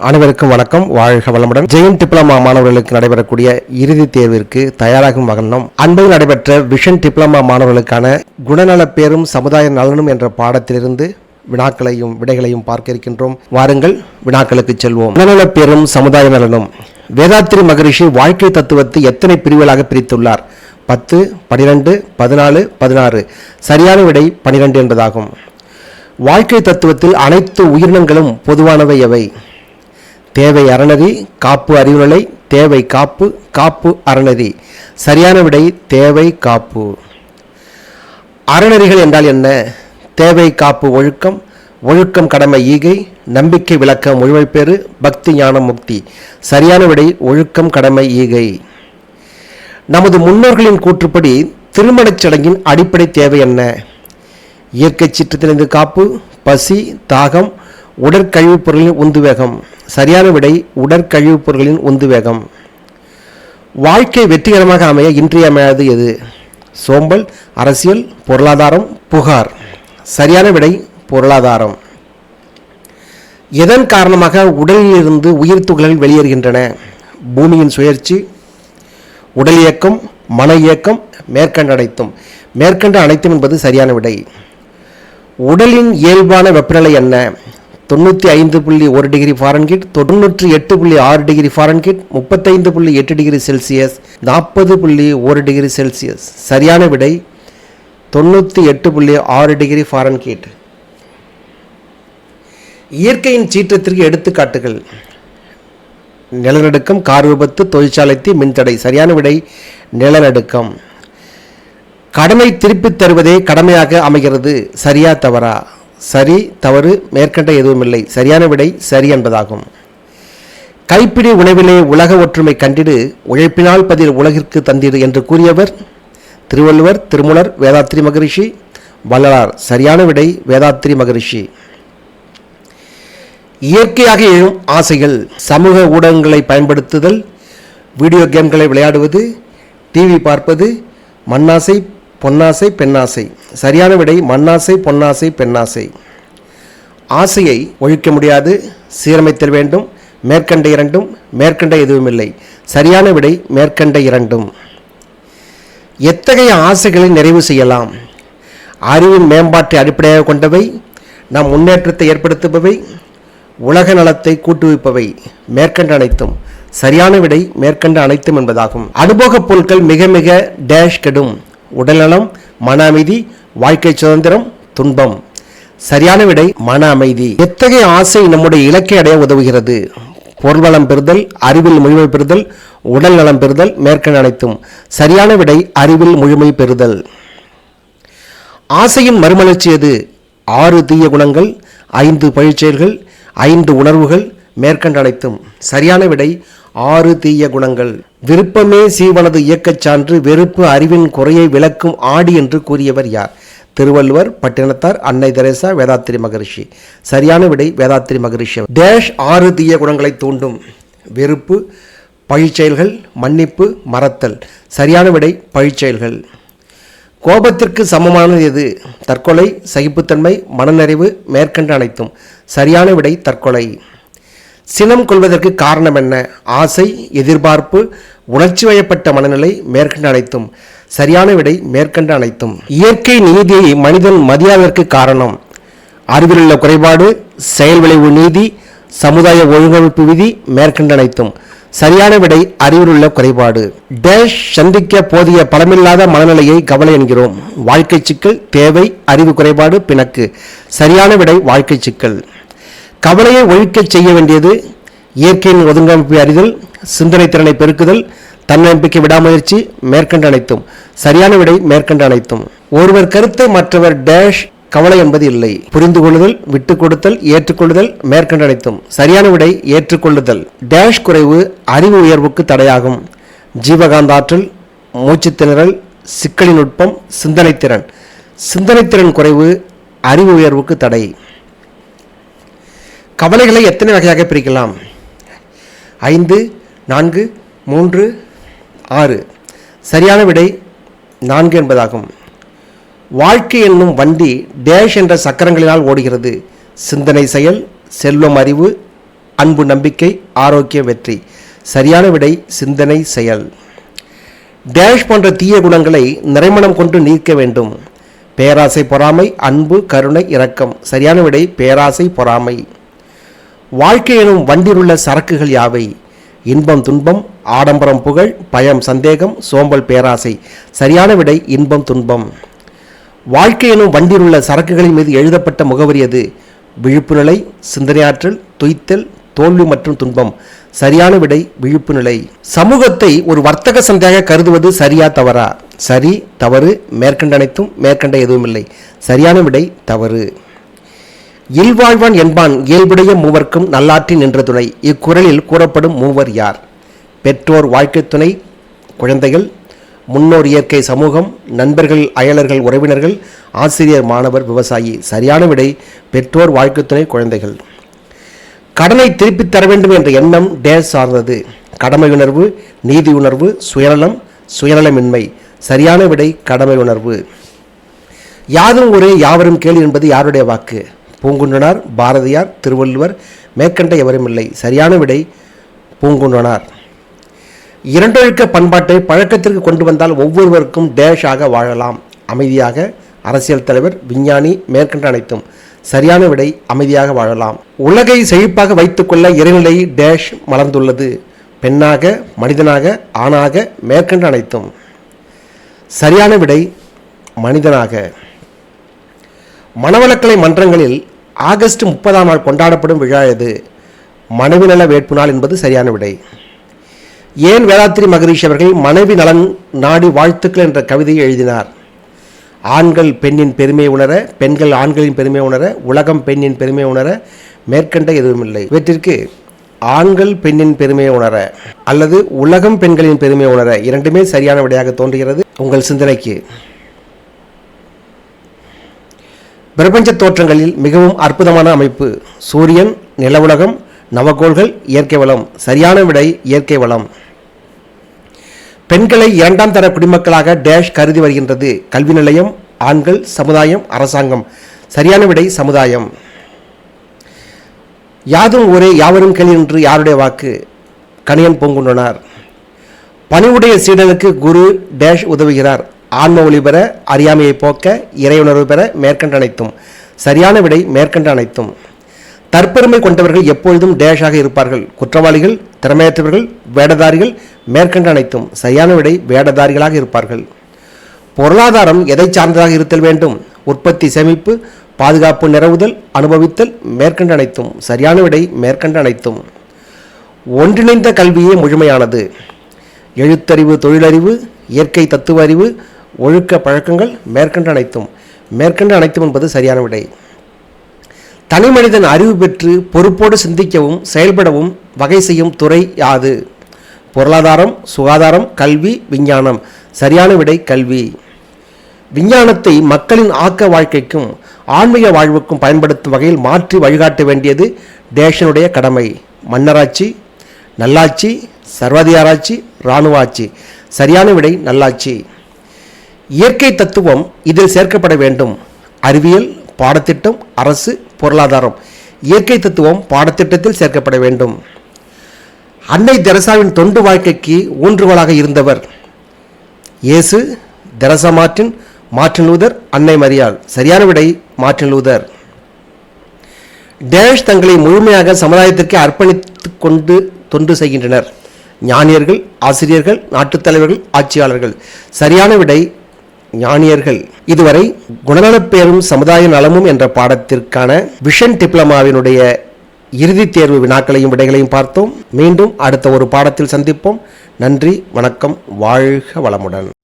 அனைவருக்கும் வணக்கம். வாழ்க வளமுடன். ஜெயின் டிப்ளமா மாணவர்களுக்கு நடைபெறக்கூடிய இறுதித் தேர்விற்கு தயாராகும் வகனம் அண்மையில் நடைபெற்ற விஷன் டிப்ளமா மாணவர்களுக்கான குணநலப் பேரும் சமுதாய நலனும் என்ற பாடத்திலிருந்து வினாக்களையும் விடைகளையும் பார்க்க இருக்கின்றோம். வாருங்கள் வினாக்களுக்கு செல்வோம். குணநல பேரும் சமுதாய நலனும். வேதாத்திரி மகரிஷி வாழ்க்கை தத்துவத்தை எத்தனை பிரிவுகளாக பிரித்துள்ளார்? பத்து பனிரெண்டு பதினாலு பதினாறு. சரியான விடை பனிரெண்டு என்பதாகும். வாழ்க்கை தத்துவத்தில் அனைத்து உயிரினங்களும் பொதுவானவை எவை தேவை அறநதி காப்பு அறிவுநிலை தேவை காப்பு காப்பு அறநதி சரியான விடை தேவை காப்பு. அறநெறிகள் என்றால் என்ன? தேவை காப்பு ஒழுக்கம் ஒழுக்கம் கடமை ஈகை நம்பிக்கை விளக்கம் முழுமைப்பேறு பக்தி ஞானம் முக்தி. சரியான விடை ஒழுக்கம் கடமை ஈகை. நமது முன்னோர்களின் கூற்றுப்படி திருமணச் சடங்கின் அடிப்படை தேவை என்ன? இயற்கை சீற்றத்திலிருந்து காப்பு பசி தாகம் உடற்கழிவுப் பொருளின் உந்துவேகம். சரியான விடை உடற்கழிவுப் பொருளின் உந்துவேகம் வாழ்க்கை வெற்றிகரமாக அமைய இன்றியமையாது எது? சோம்பல் அரசியல் பொருளாதாரம் புகார். சரியான விடை பொருளாதாரம். எதன் காரணமாக உடலிலிருந்து உயிர் துகள்கள் வெளியேறுகின்றன? பூமியின் சுழற்சி உடல் இயக்கம் மன இயக்கம் மேற்கண்ட அனைத்தும். மேற்கண்ட அனைத்தும் என்பது சரியான விடை. உடலின் இயல்பான வெப்பநிலை என்ன? தொண்ணூற்றி ஐந்து புள்ளி ஒரு டிகிரி ஃபாரன்கிட் தொண்ணூற்றி எட்டு புள்ளி ஆறு டிகிரி ஃபாரன்கிட் முப்பத்தைந்து புள்ளி எட்டு டிகிரி செல்சியஸ் நாற்பது புள்ளி ஒரு டிகிரி செல்சியஸ். சரியான விடை தொண்ணூற்றி எட்டு புள்ளி ஆறு டிகிரி ஃபாரன்கிட். இயற்கையின் சீற்றத்திற்கு எடுத்துக்காட்டுகள். நிலநடுக்கம் கார் விபத்து தொழிற்சாலை தீ மின்தடை. சரியான விடை நிலநடுக்கம். கடமை திருப்பித் தருவதே கடமையாக அமைகிறது. சரியா தவறா? சரி தவறு மேற்கண்ட எதுவுமில்லை சரியான விடை சரி என்பதாகும். கைப்பிடி உணவிலே உலக ஒற்றுமை கண்டிடு உழைப்பினால் பதில் உலகிற்கு தந்திடு என்று கூறியவர் திருவள்ளுவர் திருமுலர் வேதாத்திரி மகரிஷி. வள்ளலார் சரியான விடை வேதாத்திரி மகரிஷி. இயற்கையாக எழும் ஆசைகள் சமூக ஊடகங்களை பயன்படுத்துதல் வீடியோ கேம்களை விளையாடுவது டிவி பார்ப்பது மண்ணாசை பொன்னாசை பெண்ணாசை. சரியான விடை மண்ணாசை பொன்னாசை பெண்ணாசை. ஆசையை ஒழிக்க முடியாது சீரமைத்தல் வேண்டும் மேற்கண்ட இரண்டும் மேற்கண்ட எதுவுமில்லை சரியான விடை மேற்கண்ட இரண்டும். எத்தகைய ஆசைகளை நிறைவு செய்யலாம்? அறிவின் மேம்பாட்டை அடிப்படையாக கொண்டவை நம் முன்னேற்றத்தை ஏற்படுத்துபவை உலக நலத்தை கூட்டுவிப்பவை. மேற்கண்ட அனைத்தும். சரியான விடை மேற்கண்ட அனைத்தும் என்பதாகும். அனுபோகப் பொருட்கள் மிக மிக டேஷ் கெடும் உடல்நலம் மன அமைதி வாழ்க்கை சுதந்திரம் துன்பம். சரியான விடை மன அமைதி எத்தகைய ஆசை நம்முடைய இலக்கை அடைய உதவுகிறது? பொருள்வளம் பெறுதல் அறிவில் முழுமை பெறுதல் உடல் நலம் பெறுதல் மேற்கண் அனைத்தும். சரியான விடை அறிவில் முழுமை பெறுதல். ஆசையின் மறுமலர்ச்சி எது? ஆறு தீய குணங்கள் ஐந்து பழிச்செயல்கள் ஐந்து உணர்வுகள் மேற்கண்ட அனைத்தும். சரியான விடை ஆறு தீய குணங்கள். விருப்பமே சீவனது இயக்கச் சான்று வெறுப்பு அறிவின் குறையை விளக்கும் ஆடி என்று கூறியவர் யார்? திருவள்ளுவர் பட்டினத்தார் அன்னை தெரேசா வேதாத்திரி மகரிஷி. சரியான விடை வேதாத்திரி மகரிஷி டேஷ் ஆறு தீய குணங்களை தூண்டும். வெறுப்பு பழிச்செயல்கள் மன்னிப்பு மறத்தல். சரியான விடை பழிச்செயல்கள். கோபத்திற்கு சமமானது எது? தற்கொலை சகிப்புத்தன்மை மனநிறைவு மேற்கண்ட அனைத்தும். சரியான விடை தற்கொலை. சினம் கொள்வதற்கு காரணம் என்ன? ஆசை எதிர்பார்ப்பு உணர்ச்சி வயப்பட்ட மனநிலை மேற்கண்ட அனைத்தும். சரியான விடை மேற்கண்ட அனைத்தும். இயற்கை நீதியை மனிதன் மதியாததற்கு காரணம். அறிவிலுள்ள குறைபாடு செயல் விளைவு நீதி சமுதாய ஒழுங்கமைப்பு விதி மேற்கண்ட அனைத்தும். சரியான விடை அறிவிலுள்ள குறைபாடு. டேஷ் சந்திக்க போதிய பலமில்லாத மனநிலையை கவலை என்கிறோம். வாழ்க்கை சிக்கல் தேவை அறிவு குறைபாடு பிணக்கு. சரியான விடை வாழ்க்கை சிக்கல். கவலையை ஒழிக்கச் செய்ய வேண்டியது இயற்கையின் ஒதுங்கமைப்பை அறிதல் சிந்தனை திறனை பெருக்குதல் தன்னம்பிக்கை விடாமுயற்சி மேற்கண்ட அனைத்தும். சரியான விடை மேற்கண்ட அனைத்தும். ஒருவர் கருத்தை மற்றவர் டேஷ் கவலை என்பது இல்லை. புரிந்து கொள்ளுதல் விட்டு கொடுத்தல் ஏற்றுக்கொள்ளுதல் மேற்கண்ட அனைத்தும். சரியான விடை ஏற்றுக்கொள்ளுதல். டேஷ் குறைவு அறிவு உயர்வுக்கு தடையாகும். ஜீவகாந்த ஆற்றல் மூச்சுத் திணறல் சிக்கலின் நுட்பம் சிந்தனைத்திறன் சிந்தனைத்திறன் குறைவு அறிவு உயர்வுக்கு தடை. கவலைகளை எத்தனை வகையாக பிரிக்கலாம்? ஐந்து நான்கு மூன்று ஆறு. சரியான விடை நான்கு என்பதாகும். வாழ்க்கை என்னும் வண்டி டேஷ் என்ற சக்கரங்களினால் ஓடுகிறது. சிந்தனை செயல் செல்வம் அறிவு அன்பு நம்பிக்கை ஆரோக்கிய வெற்றி. சரியான விடை சிந்தனை செயல். டேஷ் போன்ற தீய குணங்களை நிறைமணம் கொண்டு நீக்க வேண்டும். பேராசை பொறாமை அன்பு கருணை இரக்கம். சரியான விடை பேராசை பொறாமை. வாழ்க்கை எனும் வண்டிலுள்ள சரக்குகள் யாவை? இன்பம் துன்பம் ஆடம்பரம் புகழ் பயம் சந்தேகம் சோம்பல் பேராசை. சரியான விடை இன்பம் துன்பம். வாழ்க்கை எனும் வண்டிலுள்ள சரக்குகளின் மீது எழுதப்பட்ட முகவரி அது விழிப்பு நிலை சிந்தனையாற்றல் துய்த்தல் தோல்வி மற்றும் துன்பம். சரியான விடை விழிப்பு நிலை. சமூகத்தை ஒரு வர்த்தக சந்தையாக கருதுவது சரியா தவறா? சரி தவறு மேற்கண்ட அனைத்தும் மேற்கண்ட எதுவுமில்லை. சரியான விடை தவறு. இல்வாழ்வான் என்பான் இயல்புடைய மூவர்க்கும் நல்லாற்றி நின்ற துணை. இக்குறளில் கூறப்படும் மூவர் யார்? பெற்றோர் வாழ்க்கை துணை குழந்தைகள் முன்னோர் இயற்கை சமூகம் நண்பர்கள் அயலர்கள் உறவினர்கள் ஆசிரியர் மாணவர் விவசாயி. சரியான விடை பெற்றோர் வாழ்க்கை துணை குழந்தைகள். கடனை திருப்பித் தர வேண்டும் என்ற எண்ணம் டேஸ் சார்ந்தது. கடமை உணர்வு நீதி உணர்வு சுயநலம் சுயநலமின்மை. சரியான விடை கடமை உணர்வு. யாதும் ஒரே யாவரும் கேள் என்பது யாருடைய வாக்கு? பூங்குன்றனார் பாரதியார் திருவள்ளுவர் மேற்கண்ட எவருமில்லை சரியான விடை பூங்குன்றனார். இரண்டொழுக்க பண்பாட்டை பழக்கத்திற்கு கொண்டு வந்தால் ஒவ்வொருவருக்கும் டேஷ் ஆக வாழலாம். அமைதியாக அரசியல் தலைவர் விஞ்ஞானி மேற்கண்ட அனைத்தும் சரியான விடை அமைதியாக வாழலாம். உலகை செழிப்பாக வைத்துக்கொள்ள இறைநிலை டேஷ் மலர்ந்துள்ளது. பெண்ணாக மனிதனாக ஆணாக மேற்கண்ட அனைத்தும் சரியான விடை மனிதனாக. மனவளக்கலை மன்றங்களில் ஆகஸ்ட் முப்பதாம் நாள் கொண்டாடப்படும் விழா எது? மனைவி நல வேட்பு நாள் என்பது சரியான விடை. ஏன் வேளாத்திரி மகரிஷி அவர்கள் மனைவி நலன் நாடி வாழ்த்துக்கள் என்ற கவிதையை எழுதினார்? ஆண்கள் பெண்ணின் பெருமையை உணர பெண்கள் ஆண்களின் பெருமையை உணர உலகம் பெண்ணின் பெருமையை உணர மேற்கண்ட எதுவுமில்லை. இவற்றிற்கு ஆண்கள் பெண்ணின் பெருமையை உணர அல்லது உலகம் பெண்களின் பெருமையை உணர இரண்டுமே சரியான விடையாக தோன்றுகிறது. உங்கள் சிந்தனைக்கு. பிரபஞ்ச தோற்றங்களில் மிகவும் அற்புதமான அமைப்பு. சூரியன் நிலவுலகம் நவகோள்கள் இயற்கை வளம். சரியான விடை இயற்கை வளம். பெண்களை இரண்டாம் தர குடிமக்களாக டேஷ் கருதி வருகின்றது. கல்வி நிலையம் ஆண்கள் சமுதாயம் அரசாங்கம். சரியான விடை சமுதாயம். யாதும் ஒரே யாவரும் கேள்வி என்று யாருடைய வாக்கு? கணியன் பூங்குன்றனார். பணிவுடைய சீடனுக்கு குரு டேஷ் உதவுகிறார். ஆன்ம ஒளி பெற அறியாமையை போக்க இறையுணர்வு பெற மேற்கண்ட அனைத்தும் சரியான விடை மேற்கண்ட அனைத்தும். தற்பெருமை கொண்டவர்கள் எப்பொழுதும் டேஷாக இருப்பார்கள். குற்றவாளிகள் திறமையற்றவர்கள் வேடதாரிகள் மேற்கண்ட அனைத்தும் சரியான விடை வேடதாரிகளாக இருப்பார்கள். பொருளாதாரம் எதை சார்ந்ததாக இருத்தல் வேண்டும்? உற்பத்தி சேமிப்பு பாதுகாப்பு நிறவுதல் அனுபவித்தல் மேற்கண்ட அனைத்தும் சரியான விடை மேற்கண்ட அனைத்தும். ஒன்றிணைந்த கல்வியே முழுமையானது. எழுத்தறிவு தொழிலறிவு இயற்கை தத்துவ அறிவு ஒழுக்க பழக்கங்கள் மேற்கண்ட அனைத்தும். மேற்கண்ட அனைத்தும் என்பது சரியான விடை. தனி மனிதன் அறிவு பெற்று பொறுப்போடு சிந்திக்கவும் செயல்படவும் வகை செய்யும் துறை யாது? பொருளாதாரம் சுகாதாரம் கல்வி விஞ்ஞானம். சரியான விடை கல்வி. விஞ்ஞானத்தை மக்களின் ஆக்க வாழ்க்கைக்கும் ஆன்மீக வாழ்வுக்கும் பயன்படுத்தும் வகையில் மாற்றி வழிகாட்ட வேண்டியது டேஷனுடைய கடமை. மன்னராட்சி நல்லாட்சி சர்வாதிகாராட்சி இராணுவ ஆட்சி. சரியான விடை நல்லாட்சி. இயற்கை தத்துவம் இதில் சேர்க்கப்பட வேண்டும். அறிவியல் பாடத்திட்டம் அரசு பொருளாதாரம். இயற்கை தத்துவம் பாடத்திட்டத்தில் சேர்க்கப்பட வேண்டும். அன்னை தெரசாவின் தொண்டு வாழ்க்கைக்கு ஊன்றுகோலாக இருந்தவர். இயேசு தெரசா மார்டின் மார்டின் லூதர் அன்னை மரியாள். சரியான விடை மார்டின் லூதர் டேஷ் தங்களை முழுமையாக சமுதாயத்திற்கு அர்ப்பணித்துக் கொண்டு தொண்டு செய்கின்றனர். ஞானியர்கள் ஆசிரியர்கள் நாட்டுத் தலைவர்கள் ஆட்சியாளர்கள். சரியான விடை ஞானியர்கள். இதுவரை குணநலப் பேரும் சமுதாய நலமும் என்ற பாடத்திற்கான விஷன் டிப்ளமாவினுடைய இறுதித் தேர்வு வினாக்களையும் விடைகளையும் பார்த்தோம். மீண்டும் அடுத்த ஒரு பாடத்தில் சந்திப்போம். நன்றி வணக்கம் வாழ்க வளமுடன்.